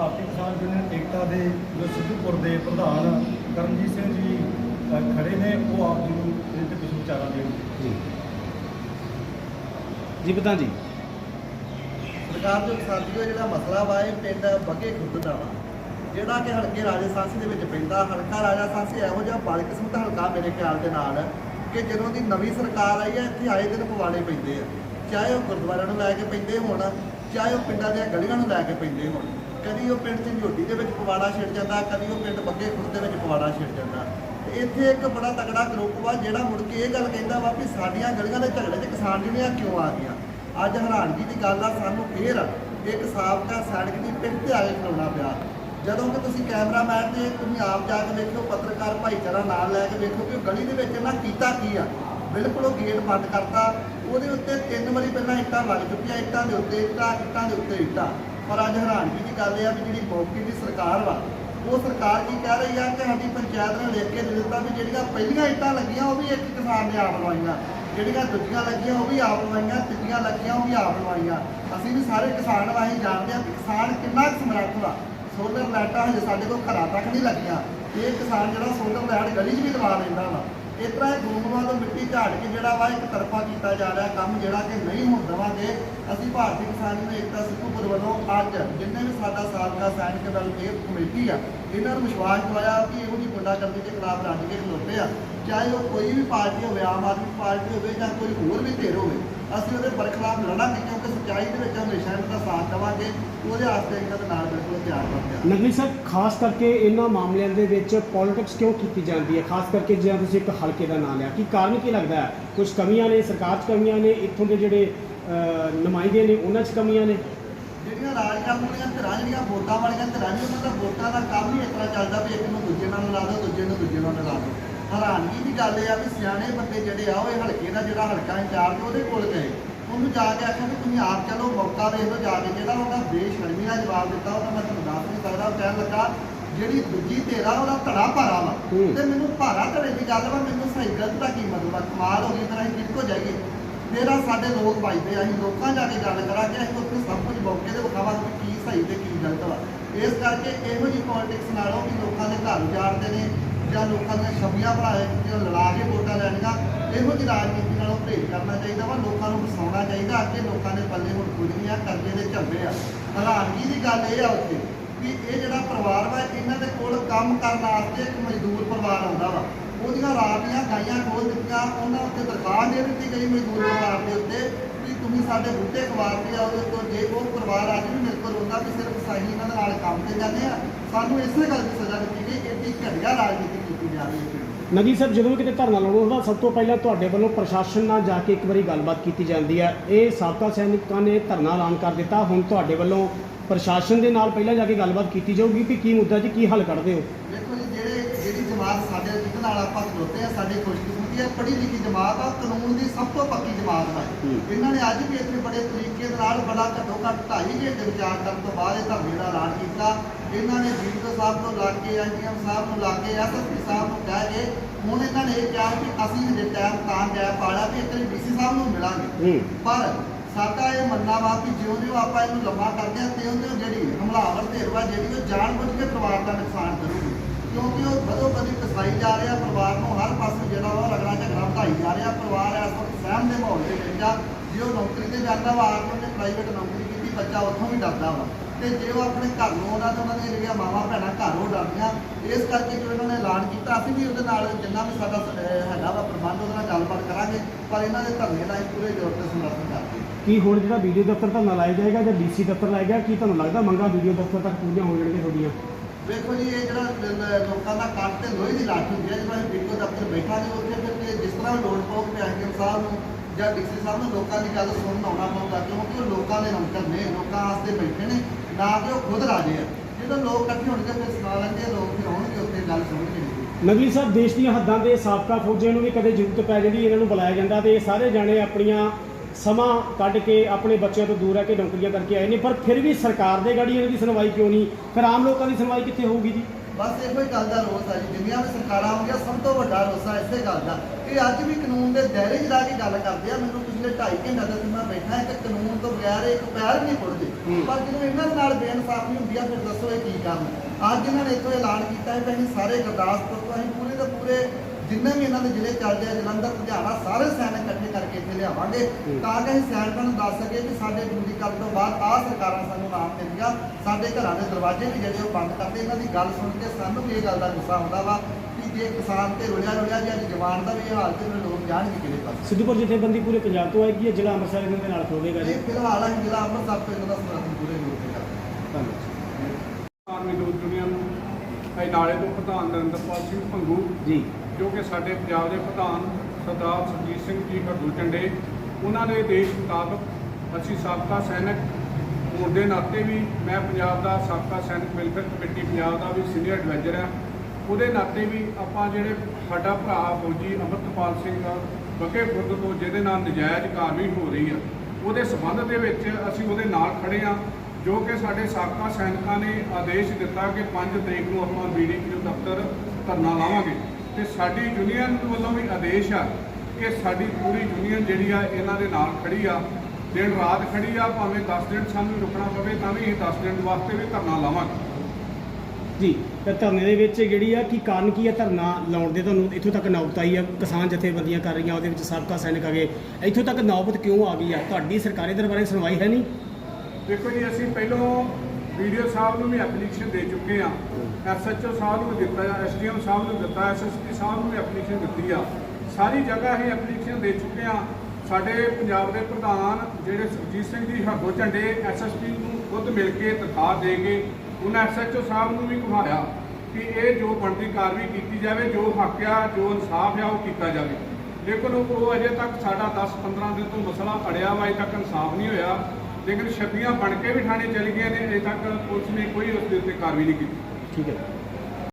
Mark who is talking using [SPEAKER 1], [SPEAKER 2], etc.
[SPEAKER 1] ਭਾਰਤੀ ਕਿਸਾਨ ਯੂਨੀਅਨ ਏਕਤਾ ਦੇ ਜੋ ਸਿੱਧੂਪੁਰ ਦੇ ਪ੍ਰਧਾਨ ਕਰਮਜੀਤ ਸਿੰਘ ਜੀ ਖੜੇ ਨੇ ਉਹ ਆਪ ਜੀ ਨੂੰ ਇਹਦੇ ਤੇ ਕੁਝ ਵਿਚਾਰਾਂ ਦੇਣਗੇ
[SPEAKER 2] ਜੀ। ਜੀ ਪ੍ਰਧਾਨ ਜੀ।
[SPEAKER 3] ਸਰਕਾਰ ਜੋ ਸਾਥੀਓ ਜਿਹੜਾ ਮਸਲਾ ਵਾ ਇਹ ਪਿੰਡ ਬੱਗੇ ਖੁੱਦ ਦਾ ਵਾ। ਜਿਹੜਾ ਕਿ ਹਲਕੇ ਰਾਜਾ ਸਾਂਸੀ ਦੇ ਵਿੱਚ ਪੈਂਦਾ ਹਲਕਾ ਰਾਜਾ ਸਾਂਸੀ ਇਹੋ ਜਿਹਾ ਬਾਲਕਿਸਮਤ ਹਲਕਾ ਮੇਰੇ ਖਿਆਲ ਦੇ ਨਾਲ ਕਿ ਜਦੋਂ ਦੀ ਨਵੀਂ ਸਰਕਾਰ ਆਈ ਹੈ ਇੱਥੇ ਆਏ ਦਿਨ ਪਵਾੜੇ ਪੈਂਦੇ ਆ। ਚਾਹੇ ਉਹ ਗੁਰਦੁਆਰਿਆਂ ਨੂੰ ਲੈ ਕੇ ਪੈਂਦੇ ਹੋਣ ਚਾਹੇ ਉਹ ਪਿੰਡਾਂ ਦੀਆਂ ਗਲੀਆਂ ਨੂੰ ਲੈ ਕੇ ਪੈਂਦੇ ਹੋਣ। ਕਦੀ ਉਹ ਪਿੰਡ ਝੰਜੋਟੀ ਦੇ ਵਿੱਚ ਪਵਾੜਾ ਛਿੜ ਜਾਂਦਾ, ਕਦੀ ਉਹ ਪਿੰਡ ਬੱਗੇ ਖੁੱਦ ਦੇ ਵਿੱਚ ਪਵਾੜਾ ਛਿੜ ਜਾਂਦਾ। ਇੱਥੇ ਇੱਕ ਬੜਾ ਤਕੜਾ ਗਰੁੱਪ ਵਾ ਜਿਹੜਾ ਮੁੜ ਕੇ ਇਹ ਗੱਲ ਕਹਿੰਦਾ ਵਾ ਵੀ ਸਾਡੀਆਂ ਗਲੀਆਂ ਦੇ ਝਗੜੇ 'ਚ ਕਿਸਾਨ ਜਿਹੜੀਆਂ ਕਿਉਂ ਆ ਗਈਆਂ। ਅੱਜ ਹੈਰਾਨਗੀ ਦੀ ਗੱਲ ਆ, ਸਾਨੂੰ ਫੇਰ ਇੱਕ ਸਾਬਕਾ ਸੜਕ ਦੀ ਪਿੱਠ ਤੇ ਆ ਕੇ ਖਲੋਣਾ ਪਿਆ। ਜਦੋਂ ਕਿ ਤੁਸੀਂ ਕੈਮਰਾਮੈਨ ਤੇ ਤੁਸੀਂ ਆਪ ਜਾ ਕੇ ਵੇਖਿਓ, ਪੱਤਰਕਾਰ ਭਾਈਚਾਰਾ ਨਾਲ ਲੈ ਕੇ ਵੇਖੋ ਕਿ ਉਹ ਗਲੀ ਦੇ ਵਿੱਚ ਇਹਨਾਂ ਕੀਤਾ ਕੀ ਆ। ਬਿਲਕੁਲ ਉਹ ਗੇਟ ਬੰਦ ਕਰਤਾ, ਉਹਦੇ ਉੱਤੇ ਤਿੰਨ ਵਾਰੀ ਪਹਿਲਾਂ ਇੱਟਾਂ ਲੱਗ ਚੁੱਕੀਆਂ, ਇੱਟਾਂ ਦੇ ਉੱਤੇ ਇੱਟਾਂ ਇੱਟਾਂ ਦੇ ਉੱਤੇ ਇੱਟਾਂ। ਪਰ ਅੱਜ ਹੈਰਾਨਗੀ ਦੀ ਗੱਲ ਇਹ ਆ ਵੀ ਜਿਹੜੀ ਮੌਕੇ ਦੀ ਸਰਕਾਰ ਵਾ, ਉਹ ਸਰਕਾਰ ਕੀ ਕਹਿ ਰਹੀ ਆ ਕਿ ਸਾਡੀ ਪੰਚਾਇਤ ਨੇ ਲਿਖ ਕੇ ਦੇ ਦਿੱਤਾ ਵੀ ਜਿਹੜੀਆਂ ਪਹਿਲੀਆਂ ਇੱਟਾਂ ਲੱਗੀਆਂ, ਉਹ ਵੀ ਇੱਕ ਕਿਸਾਨ ਨੇ ਆਪ ਲਵਾਈਆਂ। ਜਿਹੜੀਆਂ ਦੂਜੀਆਂ ਲੱਗੀਆਂ, ਉਹ ਵੀ ਆਪ ਲਵਾਈਆਂ, ਤੀਜੀਆਂ ਲੱਗੀਆਂ, ਉਹ ਵੀ ਆਪ ਲਵਾਈਆਂ। ਅਸੀਂ ਵੀ ਸਾਰੇ ਕਿਸਾਨ ਵਾਹੀ ਜਾਣਦੇ ਆ ਕਿ ਕਿਸਾਨ ਕਿੰਨਾ ਕੁ ਸਮਰੱਥ ਵਾ। ਸੋਲਰ ਲਾਈਟਾਂ ਹਜੇ ਸਾਡੇ ਕੋਲ ਘਰਾਂ ਤੱਕ ਨਹੀਂ ਲੱਗੀਆਂ। ਇਹ ਕਿਸਾਨ ਜਿਹੜਾ ਸੋਲਰ ਲਾਈਟ ਗਲੀ 'ਚ ਵੀ ਲਵਾ ਲੈਂਦਾ ਵਾ। ਇਸ ਤਰ੍ਹਾਂ ਇਹ ਗੂੰਗਵਾ ਤੋਂ ਮਿੱਟੀ ਝਾੜ ਕੇ ਜਿਹੜਾ ਵਾ ਇੱਕ ਤਰਫਾ ਕੀਤਾ ਜਾ ਰਿਹਾ ਕੰਮ ਜਿਹੜਾ ਕਿ ਨਹੀਂ ਹੋਣ ਦੇਵਾਂਗੇ। ਅਸੀਂ ਭਾਰਤੀ ਕਿਸਾਨ ਯੂਨੀਅਨ ਏਕਤਾ ਸਿੱਧੂਪੁਰ ਵੱਲੋਂ ਅੱਜ ਜਿੰਨੇ ਵੀ ਸਾਡਾ ਸਾਬਕਾ ਸੈਨਿਕ ਵੈਲਫੇਅਰ ਕਮੇਟੀ ਆ, ਇਹਨਾਂ ਨੂੰ ਵਿਸ਼ਵਾਸ ਦਿਵਾਇਆ ਕਿ ਇਹੋ ਜਿਹੀ ਗੁੰਡਾਗਰਦੀ ਦੇ ਖਿਲਾਫ ਰੱਜ ਕੇ ਖਲੋਤੇ ਆ। ਚਾਹੇ ਉਹ ਕੋਈ ਵੀ ਪਾਰਟੀ ਹੋਵੇ, ਆਮ ਆਦਮੀ ਪਾਰਟੀ ਹੋਵੇ ਜਾਂ ਕੋਈ ਹੋਰ ਵੀ ਧਿਰ ਹੋਵੇ, ਅਸੀਂ ਉਹਦੇ ਬਰਖਲਾਫ ਲੜਾਂਗੇ। ਕਿਉਂਕਿ ਸੱਚਾਈ ਦੇ ਵਿੱਚ ਹਮੇਸ਼ਾ ਇਹਨਾਂ ਦਾ ਸਾਥ ਦੇਵਾਂਗੇ ਉਹਦੇ ਵਾਸਤੇ ਇਹਨਾਂ ਦੇ ਨਾਲ ਬਿਲਕੁਲ ਤਿਆਰ ਕਰਦੇ ਹਾਂ।
[SPEAKER 2] ਨਗਲੀ ਸਾਹਿਬ ਖਾਸ ਕਰਕੇ ਇਹਨਾਂ ਮਾਮਲਿਆਂ ਦੇ ਵਿੱਚ ਪੋਲਿਟਿਕਸ ਕਿਉਂ ਕੀਤੀ ਜਾਂਦੀ ਹੈ? ਖਾਸ ਕਰਕੇ ਜਿਵੇਂ ਤੁਸੀਂ ਇੱਕ ਹਲਕੇ ਦਾ ਨਾਮ ਲਿਆ ਕੀ ਕਾਰਨ ਕੀ ਲੱਗਦਾ ਹੈ? ਕੁਝ ਕਮੀਆਂ ਨੇ ਸਰਕਾਰ 'ਚ ਕਮੀਆਂ ਨੇ ਇੱਥੋਂ ਦੇ ਜਿਹੜੇ ਨੁਮਾਇੰਦੇ ਨੇ ਉਹਨਾਂ 'ਚ ਕਮੀਆਂ ਨੇ?
[SPEAKER 3] ਜਿਹੜੀਆਂ ਰਾਜ ਕਰਨ ਵਾਲੀਆਂ ਧਿਰਾਂ ਜਿਹੜੀਆਂ ਵੋਟਾਂ ਵਾਲੀਆਂ ਧਿਰਾਂ ਨੇ ਉਹਨਾਂ ਦਾ ਵੋਟਾਂ ਦਾ ਕੰਮ ਹੀ ਇਸ ਤਰ੍ਹਾਂ ਚੱਲਦਾ ਵੀ ਇੱਕ ਨੂੰ ਦੂਜੇ ਨਾਲ ਮਿਲਾ ਦਿਓ ਦੂਜੇ ਨੂੰ ਦੂਜੇ ਨਾਲ ਮਿਲਾ ਦਿਓ ਹੈਰਾਨਗੀ ਦੀ ਗੱਲ ਇਹ ਆ ਵੀ ਸਿਆਣੇ ਬੰਦੇ ਜਿਹੜੇ ਆ ਉਹ ਇਹ ਹਲਕੇ ਦਾ ਜਿਹੜਾ ਹਲਕਾ ਇੰਚਾਰਜ ਉਹਦੇ ਕੋਲ ਗਏ। ਉਹਨੂੰ ਜਾ ਕੇ ਆਖਿਆ ਵੀ ਤੁਸੀਂ ਆਪ ਚਲੋ ਮੌਕਾ ਵੇਖ ਲਓ ਜਾ ਕੇ। ਜਿਹੜਾ ਉਹਦਾ ਬੇਸ਼ਰਮੀ ਨਾਲ ਜਵਾਬ ਦਿੱਤਾ ਉਹ ਤਾਂ ਮੈਂ ਤੁਹਾਨੂੰ ਦੱਸ ਨਹੀਂ ਸਕਦਾ। ਉਹ ਕਹਿਣ ਲੱਗਾ ਜਿਹੜੀ ਦੂਜੀ ਤੇਰਾ ਉਹਦਾ ਧੜਾ ਭਾਰਾ ਵਾ। ਤੇ ਮੈਨੂੰ ਭਾਰਾ ਧੜੇ ਦੀ ਗੱਲ ਵਾ ਮੈਨੂੰ ਸਹੀ ਗਲਤ ਦਾ ਕੀ ਮਤਲਬ ਆ? ਕਮਾਲ ਹੋ ਗਈ ਫਿਰ ਅਸੀਂ ਕਿੱਥੋਂ ਜਾਈਏ ਮੇਰਾ ਸਾਡੇ ਲੋਕ ਵੱਜਦੇ ਆ, ਅਸੀਂ ਲੋਕਾਂ ਜਾ ਕੇ ਗੱਲ ਕਰਾਂਗੇ ਅਸੀਂ ਉੱਥੇ ਸਭ ਕੁਝ ਮੌਕੇ ਤੇ ਵਿਖਾਵਾਂਗੇ ਵੀ ਕੀ ਸਹੀ ਤੇ ਕੀ ਗਲਤ ਵਾ। ਇਸ ਕਰਕੇ ਇਹੋ ਜਿਹੀ ਪੋਲਿਟਿਕਸ ਨਾਲੋਂ ਵੀ ਲੋਕਾਂ ਦੇ ਘਰ ਉਜਾੜਦੇ ਨੇ ਜਾਂ ਲੋਕਾਂ ਦੀਆਂ ਛਵੀਆਂ ਬਣਾਏ ਜਾਂ ਲੜਾ ਕੇ ਵੋਟਾਂ ਲੈਣੀਆਂ ਇਹੋ ਜਿਹੀ ਰਾਜਨੀਤੀ ਨਾਲੋਂ ਪਰਹੇਜ਼ ਕਰਨਾ ਚਾਹੀਦਾ ਵਾ ਲੋਕਾਂ ਨੂੰ ਵਸਾਉਣਾ ਲੋਕਾਂ ਦੇ ਪੱਲੇ ਹੁਣ ਕੁਝ ਨਹੀਂ ਆ, ਕਰਜ਼ੇ ਦੇ ਝੱਲੇ ਆ। ਹੈਰਾਨਗੀ ਦੀ ਗੱਲ ਇਹ ਆ ਉੱਥੇ ਵੀ ਇਹ ਜਿਹੜਾ ਪਰਿਵਾਰ ਵਾ, ਇਹਨਾਂ ਦੇ ਕੋਲ ਕੰਮ ਕਰਨ ਵਾਸਤੇ ਇੱਕ ਮਜ਼ਦੂਰ ਪਰਿਵਾਰ ਆਉਂਦਾ ਵਾ। ਉਹਦੀਆਂ ਰਾਤੀਆਂ ਗਾਈਆਂ ਖੋਲ ਦਿੱਤੀਆਂ, ਉਹਨਾਂ ਉੱਤੇ ਦਰਖਾਸਤ ਦੇ ਦਿੱਤੀ ਗਈ ਮਜ਼ਦੂਰ ਪਰਿਵਾਰ ਦੇ ਉੱਤੇ ਵੀ ਤੁਸੀਂ ਸਾਡੇ ਬੂਟੇ ਖਵਾਰਦੇ ਆ, ਉਹਦੇ ਤੋਂ ਜੇ ਉਹ ਪਰਿਵਾਰ ਅੱਜ ਵੀ ਮੇਰੇ ਕੋਲ ਹੁੰਦਾ ਵੀ ਸਿਰਫ ਸਾਹੀ ਇਹਨਾਂ ਦੇ ਨਾਲ ਕੰਮ ਤੇ ਜਾਂਦੇ ਆ। ਸਾਨੂੰ ਇਸੇ ਗੱਲ ਦੀ ਸਜ਼ਾ ਦਿੱਤੀ ਗਈ ਇੰਨੀ ਘਟੀਆ ਰਾਜਨੀਤੀ ਕੀਤੀ ਜਾ ਰਹੀ ਹੈ।
[SPEAKER 2] ਨਗੀ ਸਾਹਿਬ ਜਦੋਂ ਕਿਤੇ ਧਰਨਾ ਲਾਉਣਾ ਹੁੰਦਾ ਸਭ ਤੋਂ ਪਹਿਲਾਂ ਤੁਹਾਡੇ ਵੱਲੋਂ ਪ੍ਰਸ਼ਾਸਨ ਨਾਲ ਜਾ ਕੇ ਇੱਕ ਵਾਰੀ ਗੱਲਬਾਤ ਕੀਤੀ ਜਾਂਦੀ ਹੈ। ਇਹ ਸਾਬਕਾ ਸੈਨਿਕਾਂ ਨੇ ਧਰਨਾ ਐਲਾਨ ਕਰ ਦਿੱਤਾ। ਹੁਣ ਤੁਹਾਡੇ ਵੱਲੋਂ ਪ੍ਰਸ਼ਾਸਨ ਦੇ ਨਾਲ ਪਹਿਲਾਂ ਜਾ ਕੇ ਗੱਲਬਾਤ ਕੀਤੀ ਜਾਊਗੀ ਕਿ ਕੀ ਮੁੱਦਾ ਜੀ ਕੀ ਹੱਲ ਕੱਢਦੇ ਹੋ?
[SPEAKER 3] ਦੇਖੋ ਜੀ ਜਿਹੜੇ ਜਿਹੜੀ ਜਮਾਤ ਸਾਡੇ ਜਿਹਦੇ ਨਾਲ ਆਪਾਂ ਖਲੋਤੇ ਆ ਸਾਡੇ ਖੁਸ਼ਕਿਸਮਤੀ ਹੈ ਪੜ੍ਹੀ ਲਿਖੀ ਜਮਾਤ ਆ ਕਾਨੂੰਨ ਦੀ ਸਭ ਤੋਂ ਪੱਕੀ ਜਮਾਤ ਹੈ
[SPEAKER 2] ਹੂੰ।
[SPEAKER 3] ਇਹਨਾਂ ਨੇ ਅੱਜ ਵੀ ਇੱਥੇ ਬੜੇ ਤਰੀਕੇ ਦੇ ਨਾਲ ਬੜਾ ਘੱਟੋ ਘੱਟ ਢਾਈ ਘੰਟੇ ਵਿਚਾਰ ਕਰਨ ਤੋਂ ਬਾਅਦ ਇਹ ਧਰਨੇ ਦਾ ਐਲਾਨ ਕੀਤਾ। ਇਹਨਾਂ ਨੇ ਵੀਡੀਓ ਸਾਹਿਬ ਤੋਂ ਲਾ ਕੇ ਐਨਡੀਐਮ ਸਾਹਿਬ ਨੂੰ ਲਾ ਕੇ ਐਸਐਸਪੀ ਸਾਹਿਬ ਨੂੰ ਕਹਿ ਕੇ ਹੁਣ ਇਹਨਾਂ ਨੇ ਇਹ ਕਿਹਾ ਕਿ ਅਸੀਂ ਟਾਈਮ ਤਾਂ ਗੈਪ ਪਾੜਾ ਵੀ ਇੱਕ ਡੀਸੀ ਸਾਹਿਬ ਨੂੰ ਮਿਲਾਂਗੇ। ਪਰ ਸਾਡਾ ਇਹ ਮੰਨਣਾ ਵਾ ਕਿ ਜਿਉਂ ਜਿਉਂ ਆਪਾਂ ਇਹਨੂੰ ਲੰਮਾ ਕਰਦੇ ਹਾਂ ਤਿਉਂ ਤਿਉਂ ਜਿਹੜੀ ਹਮਲਾਵਰ ਧਿਰ ਵਾ ਜਿਹੜੀ ਉਹ ਜਾਣਬੁੱਝ ਕੇ ਪਰਿਵਾਰ ਦਾ ਨੁਕਸਾਨ ਕਰੂਗੀ। ਕਿਉਂਕਿ ਉਹ ਬਦੋ ਬਦੀ ਫਸਾਈ ਜਾ ਰਿਹਾ ਪਰਿਵਾਰ ਨੂੰ ਹਰ ਪਾਸੇ ਜਿਹੜਾ ਉਹ ਰਗੜਾ ਝਗੜਾ ਵਧਾਈ ਜਾ ਰਿਹਾ ਪਰਿਵਾਰ ਇਸ ਵਕਤ ਸਹਿਮ ਦੇ ਮਾਹੌਲ ਦੇ ਵਿੱਚ ਆ। ਜੇ ਉਹ ਨੌਕਰੀ ਤੇ ਜਾਂਦਾ ਵਾ ਆਪ ਉਹਨੇ ਪ੍ਰਾਈਵੇਟ ਨੌਕਰੀ ਕੀਤੀ ਬੱਚਾ ਉੱਥੋਂ ਵੀ ਡਰਦਾ ਵਾ। ਤੇ ਜੇ ਉਹ ਆਪਣੇ ਘਰ ਨੂੰ ਉਹਨਾਂ ਤੇ ਉਹਨਾਂ ਦੀਆਂ ਜਿਹੜੀਆਂ ਮਾਵਾਂ ਭੈਣਾਂ ਘਰੋਂ ਡਰਦੀਆਂ। ਇਸ ਕਰਕੇ ਜੋ ਇਹਨਾਂ ਨੇ ਐਲਾਨ ਕੀਤਾ ਅਸੀਂ ਵੀ ਉਹਦੇ ਨਾਲ ਜਿੰਨਾ ਵੀ ਸਾਡਾ ਹੈਗਾ ਵਾ ਪ੍ਰਬੰਧ ਉਹਦੇ ਨਾਲ ਗੱਲਬਾਤ ਕਰਾਂਗੇ। ਪਰ ਇਹਨਾਂ ਦੇ ਧਰਨੇ ਦਾ ਅਸੀਂ ਪੂਰੇ ਜ਼ੋਰ ਤੇ ਸਮਰਥਨ ਕਰਦੇ
[SPEAKER 2] ਕੀ ਹੁਣ ਜਿਹੜਾ ਵੀਡੀਓ ਦਫ਼ਤਰ ਧਰਨਾ ਲਾਇਆ ਜਾਏਗਾ ਜਾਂ ਡੀਸੀ ਦਫ਼ਤਰ ਲਾਇਆ ਜਾਏਗਾ ਕੀ ਤੁਹਾਨੂੰ ਲੱਗਦਾ ਮੰਗਾਂ ਵੀਡੀਓ ਦਫ਼ਤਰ ਤੱਕ ਪੂਰੀਆਂ ਹੋ ਜਾਣਗੀਆਂ ਤੁਹਾਡੀਆਂ?
[SPEAKER 3] ਵੇਖੋ ਜੀ ਇਹ ਜਿਹੜਾ ਲੋਕਾਂ ਦਾ ਕੱਟ ਤੇ ਲੋਹੇ ਦੀ ਲਾਠੀ ਹੁੰਦੀ ਹੈ ਅਸੀਂ ਵੀਡੀਓ ਦਫ਼ਤਰ ਬੈਠਾਂਗੇ ਉੱਥੇ ਫਿਰ ਜਿਸ ਤਰ੍ਹਾਂ ਲੋੜ ਪਊ ਐਸਡੀਐਮ ਸਾਹਿਬ ਨੂੰ ਜਾਂ ਡੀਸੀ ਸਾਹਿਬ ਨੂੰ ਲੋਕਾਂ ਦੀ ਗੱਲ ਸੁਣਨ ਆਉਣਾ ਪਊਗਾ, ਕਿਉਂਕਿ ਉਹ ਲੋਕਾਂ ਦੇ ਨੌਕਰ ਨੇ, ਲੋਕਾਂ ਵਾਸਤੇ ਬੈਠੇ ਨੇ, ਨਾ ਕਿ ਉਹ ਖੁਦ ਰਾਜੇ ਆ। ਜਦੋਂ ਲੋਕ ਇਕੱਠੇ ਹੋਣਗੇ ਫਿਰ ਸੁਣਾ ਲੈਂਦੇ ਲੋਕ ਫਿਰ ਆਉਣਗੇ ਉੱਥੇ ਗੱਲ ਸੁਣਨਗੇ
[SPEAKER 2] ਨਗਲੀ ਸਾਹਿਬ ਦੇਸ਼ ਦੀਆਂ ਹੱਦਾਂ ਦੇ ਸਾਬਕਾ ਫੌਜੀਆਂ ਨੂੰ ਵੀ ਕਦੇ ਜ਼ਰੂਰਤ ਪੈ ਜਾਂਦੀ, ਇਹਨਾਂ ਨੂੰ ਬੁਲਾਇਆ ਜਾਂਦਾ ਤੇ ਇਹ ਸਾਰੇ ਜਾਣੇ ਆਪਣੀਆਂ ਸਮਾਂ ਕੱਢ ਕੇ ਆਪਣੇ ਬੱਚਿਆਂ ਤੋਂ ਦੂਰ ਰਹਿ ਕੇ ਨੌਕਰੀਆਂ ਕਰਕੇ ਆਏ ਨੇ, ਪਰ ਫਿਰ ਵੀ ਸਰਕਾਰ ਦੇ ਗਾੜੀ ਇਹਨਾਂ ਦੀ ਸੁਣਵਾਈ ਕਿਉਂ ਨਹੀਂ? ਫਿਰ ਆਮ ਲੋਕਾਂ ਦੀ ਸੁਣਵਾਈ ਕਿੱਥੇ ਹੋਊਗੀ ਜੀ?
[SPEAKER 3] ਬਸ ਇਹੋ ਹੀ ਗੱਲ ਦਾ ਰੋਸ ਆ ਜੀ। ਜਿੰਨੀਆਂ ਵੀ ਸਰਕਾਰਾਂ ਆਉਂਦੀਆਂ ਸਭ ਤੋਂ ਵੱਡਾ ਰੋਸ ਇਸੇ ਗੱਲ ਦਾ। ਕਿ ਅੱਜ ਵੀ ਕਾਨੂੰਨ ਦੇ ਦਾਇਰੇ 'ਚ ਰਹਿ ਕੇ ਗੱਲ ਕਰਦੇ ਆ। ਮੈਨੂੰ ਪਿਛਲੇ 2.5 ਘੰਟੇ ਤੋਂ ਮੈਂ ਬੈਠਾ ਇੱਕ ਕਾਨੂੰਨ ਤੋਂ ਬਗੈਰ ਇੱਕ ਪੈਰ ਨਹੀਂ ਪੁੱਟਦੇ।
[SPEAKER 2] ਹੂੰ।
[SPEAKER 3] ਪਰ ਜਦੋਂ ਇਹਨਾਂ ਦੇ ਨਾਲ ਬੇਇਨਸਾਫੀ ਹੁੰਦੀ ਆ ਫਿਰ ਦੱਸੋ ਇਹ ਕਰਨ ਅੱਜ ਇਹਨਾਂ ਨੇ ਇੱਥੋਂ ਐਲਾਨ ਕੀਤਾ ਹੈ ਕਿ ਅਸੀਂ ਸਾਰੇ ਗੁਰਦਾਸਪੁਰ ਤੋਂ ਅਸੀਂ ਪੂਰੇ ਦੇ ਪੂਰੇ ਜਿੰਨੇ ਵੀ ਇਹਨਾਂ ਦੇ ਜ਼ਿਲ੍ਹੇ ਚੱਲਦੇ ਆ ਜਲੰਧਰ ਲੁਧਿਆਣਾ ਸਾਰੇ ਸੈਨਿਕ ਇਕੱਠੇ ਕਰਕੇ ਇੱਥੇ ਲਿਆਵਾਂਗੇ ਤਾਂ ਕਿ ਅਸੀਂ ਸੈਨਿਕਾਂ ਨੂੰ ਦੱਸ ਸਕੀਏ ਕਿ ਸਾਡੇ ਡਿਊਟੀ ਕਰਨ ਤੋਂ ਬਾਅਦ ਆਹ ਸਰਕਾਰਾਂ ਸਾਨੂੰ ਨਾਮ ਦਿੰਦੀਆਂ ਸਾਡੇ ਘਰਾਂ ਦੇ ਦਰਵਾਜ਼ੇ ਵੀ ਜਿਹੜੇ ਉਹ ਬੰਦ ਕਰਦੇ ਇਹਨਾਂ ਦੀ ਗੱਲ ਸੁਣ ਕੇ ਸਾਨੂੰ ਵੀ ਇਹ ਗੱਲ ਦਾ ਗੁੱਸਾ ਆਉਂਦਾ ਵਾ ਕਿ ਜੇ ਕਿਸਾਨ ਤੇ ਰੁਲਿਆ ਰੁਲਿਆ ਜੇ ਅੱਜ ਜਵਾਨ ਦਾ ਵੀ ਇਹ ਹਾਲ ਤੇ ਲੋਕ ਜਾਣਗੇ ਕਿਹੜੇ ਪਾਸੇ
[SPEAKER 2] ਸਿੱਧੂਪੁਰ ਜਥੇਬੰਦੀ ਪੂਰੇ ਪੰਜਾਬ ਤੋਂ ਆਏਗੀ ਹੈ ਜ਼ਿਲ੍ਹਾ ਅੰਮ੍ਰਿਤਸਰ ਇਹਨਾਂ ਦੇ ਨਾਲ ਖੋਵੇਗਾ ਜੀ
[SPEAKER 3] ਫਿਲਹਾਲ ਅਸੀਂ ਜ਼ਿਲ੍ਹਾ ਅੰਮ੍ਰਿਤਸਰ ਤੋਂ ਇਹਨਾਂ ਦਾ ਸਮਰਥਨ ਪੂਰੇ ਰੂਪ ਤੇ ਕਰਦੇ ਹਾਂ
[SPEAKER 2] ਧੰਨਵਾਦ
[SPEAKER 4] ਆਰਮੀ ਲੋਕ ਯੂਨੀਅਨ ਨਾਲੇ ਤੋਂ ਪ੍ਰਧਾਨ ਨਰਿੰਦਰਪਾਲ ਸਿੰਘ ਭੰਗੂ
[SPEAKER 2] ਜੀ
[SPEAKER 4] ਜੋ ਕਿ ਸਾਡੇ ਪੰਜਾਬ ਦੇ ਪ੍ਰਧਾਨ ਸਰਦਾਰ ਸੁਰਜੀਤ ਸਿੰਘ ਜੀ ਹਰਦੂ ਝੰਡੇ ਉਹਨਾਂ ਦੇ ਦੇਸ਼ ਮੁਤਾਬਕ ਅਸੀਂ ਸਾਬਕਾ ਸੈਨਿਕ ਹੋਣ ਦੇ ਨਾਤੇ ਵੀ ਮੈਂ ਪੰਜਾਬ ਦਾ ਸਾਬਕਾ ਸੈਨਿਕ ਵੈਲਫੇਅਰ ਕਮੇਟੀ ਪੰਜਾਬ ਦਾ ਵੀ ਸੀਨੀਅਰ ਐਡਵਾਈਜ਼ਰ ਹਾਂ। ਉਹਦੇ ਨਾਤੇ ਵੀ ਆਪਾਂ ਜਿਹੜੇ ਸਾਡਾ ਭਰਾ ਫੌਜੀ ਅਮਰਤਪਾਲ ਸਿੰਘ ਬੱਗੇ ਖੁਰਦ ਤੋਂ ਜਿਹਦੇ ਨਾਲ ਨਜਾਇਜ਼ ਕਾਰਵਾਈ ਹੋ ਰਹੀ ਆ, ਉਹਦੇ ਸਬੰਧ ਦੇ ਵਿੱਚ ਅਸੀਂ ਉਹਦੇ ਨਾਲ ਖੜੇ ਆ ਜੋ ਕਿ ਸਾਡੇ ਸਾਬਕਾ ਸੈਨਿਕਾਂ ਨੇ ਆਦੇਸ਼ ਦਿੱਤਾ ਕਿ 5 ਤਰੀਕ ਨੂੰ ਆਪਾਂ ਬੀਡੀਪੀ ਦਫ਼ਤਰ ਧਰਨਾ ਲਾਵਾਂਗੇ। ਤੇ ਸਾਡੀ ਯੂਨੀਅਨ ਵੱਲੋਂ ਵੀ ਆਦੇਸ਼ ਆ ਕਿ ਸਾਡੀ ਪੂਰੀ ਯੂਨੀਅਨ ਜਿਹੜੀ ਆ ਇਹਨਾਂ ਦੇ ਨਾਲ ਖੜੀ ਆ। ਦਿਨ ਰਾਤ ਖੜੀ ਆ ਭਾਵੇਂ 10 ਦਿਨ ਸਾਨੂੰ ਰੁਕਣਾ ਪਵੇ ਤਾਂ ਵੀ ਇਹ 10 ਦਿਨ ਵਾਸਤੇ ਵੀ ਧਰਨਾ ਲਾਵਾਂਗੇ।
[SPEAKER 2] ਜੀ ਤੇ ਧਰਨੇ ਦੇ ਵਿੱਚ ਜਿਹੜੀ ਆ ਕੀ ਕਾਰਨ ਕੀ ਹੈ ਧਰਨਾ ਲਾਉਣ ਦੇ? ਤੁਹਾਨੂੰ ਇੱਥੋਂ ਤੱਕ ਨੌਬਤ ਆਈ ਆ ਕਿਸਾਨ ਜਥੇਬੰਦੀਆਂ ਕਰ ਰਹੀਆਂ ਉਹਦੇ ਵਿੱਚ ਸਾਬਕਾ ਸੈਨਿਕ ਆ ਗਏ। ਇੱਥੋਂ ਤੱਕ ਨੌਬਤ ਕਿਉਂ ਆ ਗਈ ਆ? ਤੁਹਾਡੀ ਸਰਕਾਰੀ ਦਰਬਾਰੇ ਸੁਣਵਾਈ ਹੈ ਨਹੀਂ?
[SPEAKER 4] ਦੇਖੋ ਜੀ ਅਸੀਂ ਪਹਿਲੋਂ ਵੀਡੀਓ ਸਾਹਿਬ ਨੂੰ ਵੀ ਐਪਲੀਕੇਸ਼ਨ ਦੇ ਚੁੱਕੇ ਆ ਐਸਐਚਓ ਸਾਹਿਬ ਨੂੰ ਦਿੱਤਾ ਆ ਐਸਡੀਐਮ ਸਾਹਿਬ ਨੂੰ ਦਿੱਤਾ ਐਸਐਸਪੀ ਸਾਹਿਬ ਨੂੰ ਵੀ ਐਪਲੀਕੇਸ਼ਨ ਦਿੱਤੀ ਆ। ਸਾਰੀ ਜਗ੍ਹਾ ਅਸੀਂ ਐਪਲੀਕੇਸ਼ਨ ਦੇ ਚੁੱਕੇ ਆ ਸਾਡੇ ਪੰਜਾਬ ਦੇ ਪ੍ਰਧਾਨ ਜਿਹੜੇ ਸੁਰਜੀਤ ਸਿੰਘ ਜੀ ਹੱਥੋਂ ਝੰਡੇ ਐਸਐਸਪੀ ਨੂੰ ਖੁਦ ਮਿਲ ਕੇ ਤਨਖਾਹ ਦੇ ਕੇ ਉਹਨਾਂ ਐਸਐਚਓ ਸਾਹਿਬ ਨੂੰ ਵੀ ਘੁਮਾਇਆ ਕਿ ਇਹ ਜੋ ਬਣਦੀ ਕਾਰਵਾਈ ਕੀਤੀ ਜਾਵੇ, ਜੋ ਹੱਕ ਆ, ਜੋ ਇਨਸਾਫ ਆ, ਉਹ ਕੀਤਾ ਜਾਵੇ। ਲੇਕਿਨ ਉਹ ਉਹ ਅਜੇ ਤੱਕ ਸਾਡਾ 10-15 ਦਿਨ ਤੋਂ ਮਸਲਾ ਅੜਿਆ ਵਾ, ਅਜੇ ਤੱਕ ਇਨਸਾਫ ਨਹੀਂ ਹੋਇਆ। ਲੇਕਿਨ ਛੱਬੀਆਂ ਬਣ ਕੇ ਵੀ ਥਾਣੇ ਚਲੀ ਗਈਆਂ ਨੇ, ਅਜੇ ਤੱਕ ਪੁਲਿਸ ਨੇ ਕੋਈ ਉਸ ਦੇ ਉੱਤੇ ਕਾਰਵਾਈ ਨਹੀਂ ਕੀਤੀ।
[SPEAKER 2] ਠੀਕ ਹੈ।